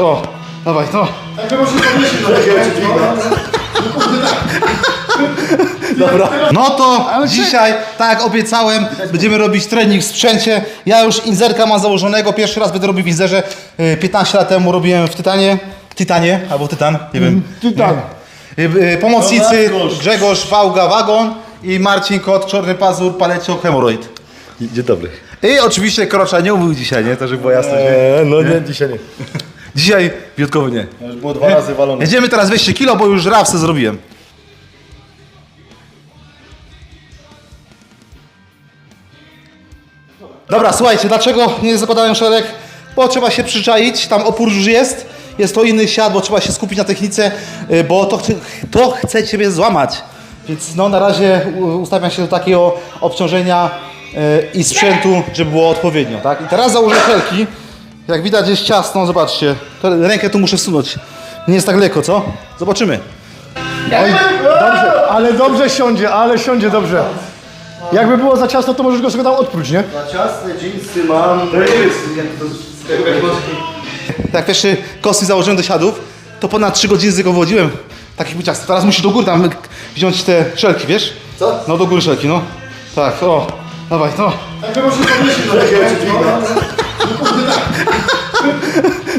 O, dawaj, no. Dobra. No to dzisiaj, tak jak obiecałem, będziemy robić trening w sprzęcie. Ja już inzerka mam założonego, pierwszy raz będę robił w inzerze. Y, 15 lat temu robiłem w Tytanie. Tytanie, albo Tytan, nie wiem. Tytan. Y, y, Pomocnicy Grzegorz Wałga Wagon i Marcin Kot, Czarny Pazur, Palecio, Hemoroid. Dzień dobry. I oczywiście Krocza nie mówił dzisiaj, nie? To żeby było jasne. Eee, no nie, dzisiaj nie. Dzisiaj wyjątkowo nie. Już było dwa razy walone. Jedziemy teraz 200 kilo, bo już rawce zrobiłem. Dobra, słuchajcie, dlaczego nie zakładałem szereg? Bo trzeba się przyczaić, tam opór już jest. Jest to inny siat, bo trzeba się skupić na technice, y, bo to, chce- to chce Ciebie złamać. Więc no na razie ustawiam się do takiego obciążenia y, i sprzętu, żeby było odpowiednio, tak? I teraz założę felki. Jak widać jest ciasno, zobaczcie. To rękę tu muszę wsunąć. Nie jest tak lekko, co? Zobaczymy. Dobrze, ale dobrze siądzie, ale siądzie dobrze. Jakby było za ciasno, to możesz go sobie tam odpróć, nie? Na ciasne dżinsy mam. To jest. Jak pierwszy kosmy założyłem do siadów, to ponad 3 godziny z niego wychodziłem. Takich ciasno. Teraz musisz do góry tam wziąć te szelki, wiesz? Co? No do góry szelki, no. Tak, o. Dawaj, no.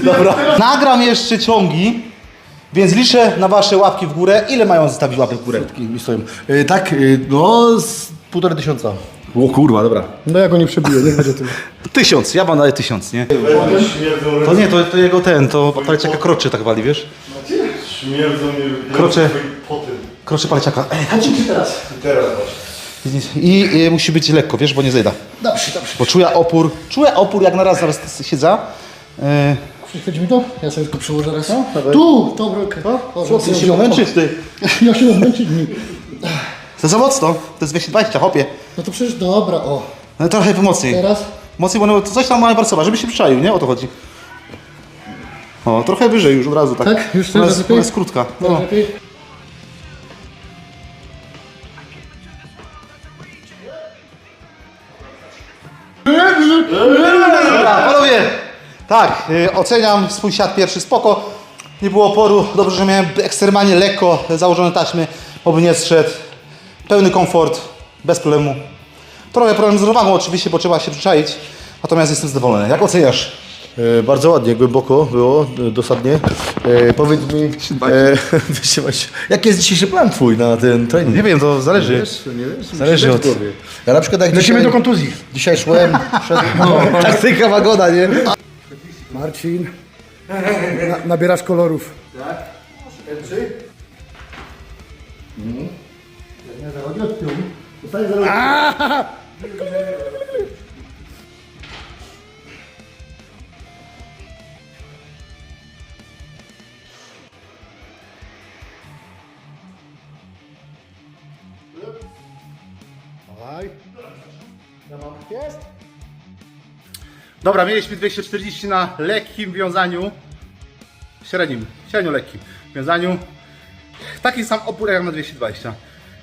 Dobra. Nagram jeszcze ciągi, więc liczę na wasze łapki w górę. Ile mają zostawić łapek w górę? Mi. E, tak, e, no z półtorej tysiąca. O kurwa, dobra. No ja go nie przebiję, niech będzie tyle. Tysiąc, ja wam daję tysiąc, nie? To nie, to, to jego ten, to paleciaka kroczy tak wali, wiesz? Śmierdzą mnie Krocze. poty. Kroczy paleciaka. Ej, chodź. Teraz właśnie. I, I musi być lekko, wiesz, bo nie zejda. Dobrze, dobrze. Bo czuję opór, czuję opór jak na raz zaraz siedza. E, Przychodzi mi to? Ja sobie tylko przełożę raz. tu, tą rękę. Co, ty się męczysz, ty? Ja się męczyć mi. To za mocno, to jest 220, hopie. No to przecież dobra, o. No trochę mocniej. Teraz? Mocniej, bo no, coś tam ma pracować, żeby się przyczaił, nie? O to chodzi. O, trochę wyżej już od razu, tak? Tak? Już Ona teraz jest, lepiej? ona jest krótka. Teraz No. lepiej? Dobra, panowie, tak, y, oceniam swój siat pierwszy spoko. Nie było oporu, dobrze, że miałem ekstremalnie lekko założone taśmy, oby nie zszedł. Pełny komfort, bez problemu. Trochę problem z równowagą oczywiście, bo trzeba się przyczaić, natomiast jestem zadowolony. Jak oceniasz? E, bardzo ładnie, głęboko było, e, dosadnie. E, powiedz mi, e, jaki jest dzisiejszy plan twój na ten trening? Nie wiem, to zależy. Wiesz, nie wiesz? Zależy od-. Ja na przykład jak Lecimy dzisiaj, do kontuzji. dzisiaj szłem, szedłem, no, taktyka wagona, nie? Marcin, na, nabierasz kolorów. Dobra, mieliśmy 240 na lekkim wiązaniu. Średnim, średnio lekkim wiązaniu. Taki sam opór jak na 220.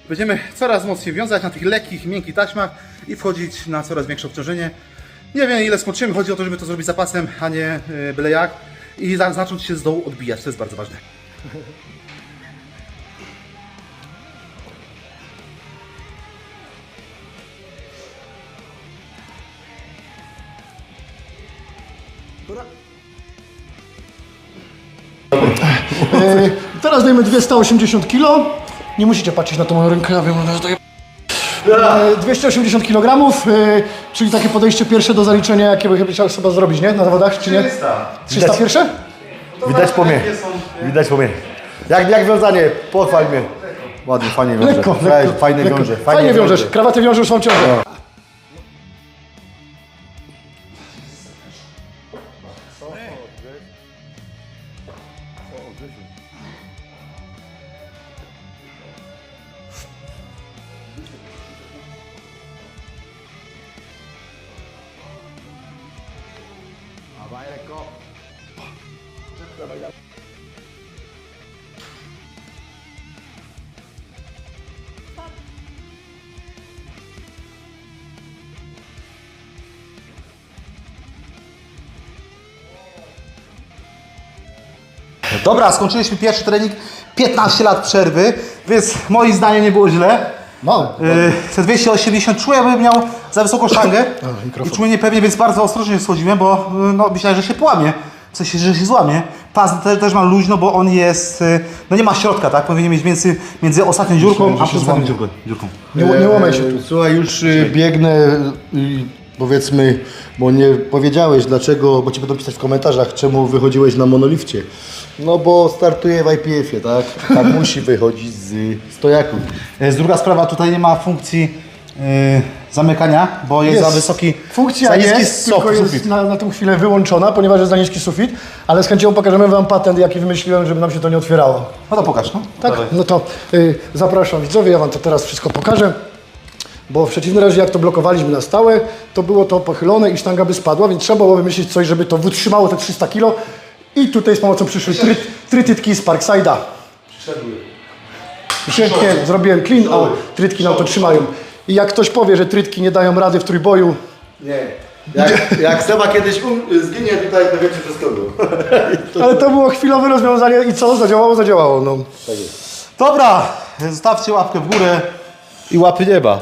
Będziemy coraz mocniej wiązać na tych lekkich, miękkich taśmach i wchodzić na coraz większe obciążenie. Nie wiem ile skończymy, chodzi o to, żeby to zrobić zapasem, a nie yy, byle jak. I za, zacząć się z dołu odbijać, to jest bardzo ważne. E, teraz dajmy 280 kg. Nie musicie patrzeć na tą moją rękę, ja wiem, że to e, 280 kg, e, czyli takie podejście pierwsze do zaliczenia, jakie by chciał chyba zrobić, nie? Na zawodach, czy nie? 300 pierwsze? Widać po mnie, widać po mnie. Jak, jak wiązanie, pochwal mnie. Ładnie, fajnie wiąże. Lekko, Weź, lekko. Fajnie lekko. wiąże. Fajnie wiążesz. Krawaty wiążesz, są ciągle. dawaj, dawaj. Dobra, skończyliśmy pierwszy trening, 15 lat przerwy, więc moim zdaniem nie było źle. No, Yy, te 280 czułem, bym miał za wysoką szangę i czułem niepewnie, więc bardzo ostrożnie schodziłem, bo e, no, myślałem, że się połamie, w sensie, że się złamie. Pas te, też mam luźno, bo on jest, yy, no nie ma środka, tak? Powinien mieć między, między ostatnią dziurką a przedostatnią dziurką. dziurką. nie, nie łamaj się tu. E, Słuchaj, już y, biegnę i powiedzmy, bo nie powiedziałeś dlaczego, bo ci będą pisać w komentarzach, czemu wychodziłeś na monolifcie. No bo startuję w IPF-ie, tak? Tak musi wychodzić z stojaków. Jest druga sprawa, tutaj nie ma funkcji zamykania, bo jest, za wysoki, Funkcja za niski jest, sof- tylko jest na, na tą chwilę wyłączona, ponieważ jest za niski sufit, ale z chęcią pokażemy Wam patent, jaki wymyśliłem, żeby nam się to nie otwierało. No to pokaż, no. Tak, no to y, zapraszam widzowie, ja Wam to teraz wszystko pokażę. Bo w przeciwnym razie, jak to blokowaliśmy na stałe, to było to pochylone i sztanga by spadła, więc trzeba było wymyślić coś, żeby to wytrzymało te 300 kg. I tutaj z pomocą przyszły try, trytytki z Parkside'a. Świetnie, zrobiłem clean, a trytki nam to trzymają. I jak ktoś powie, że trytki nie dają rady w trójboju, Nie. Jak, jak Seba kiedyś um, zginie tutaj, to wiecie przez kogo. ale to było chwilowe rozwiązanie i co? Zadziałało, zadziałało. No. Dobra, zostawcie łapkę w górę i łapy nieba.